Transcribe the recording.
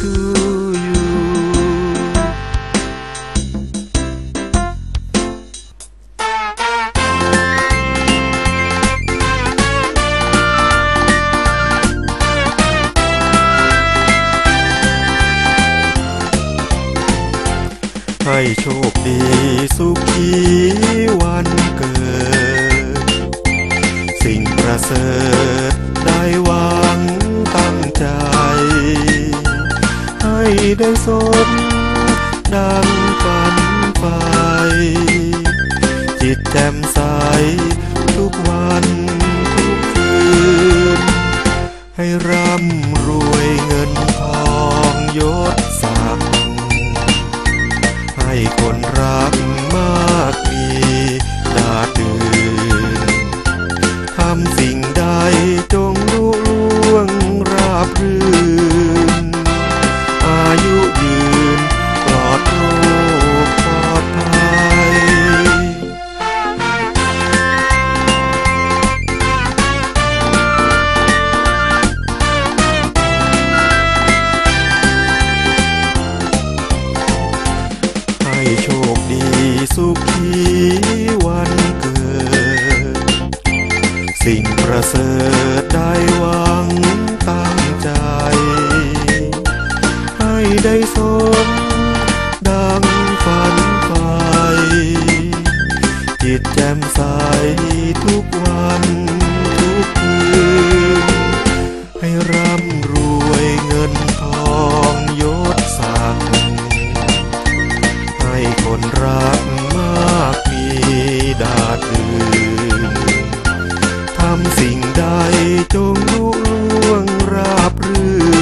to you ให้โชคดีสุขีวันเกิด สิ่งประเสริฐได้หวังตั้งใจ ได้สมดังฝันไปจิตแจ่มใสทุกวันทุกคืน ให้ร่ำรวยเงินทองยศศักดิ์ให้คนรัก สิ่งประเสริฐได้หวังตั้งใจ ให้ได้สมดังฝันไปจิตแจ่มใสทุกวันทุกคืนให้ร่ำรวยเงินำสิ่งใดจงรู้ล่วงราบรื่น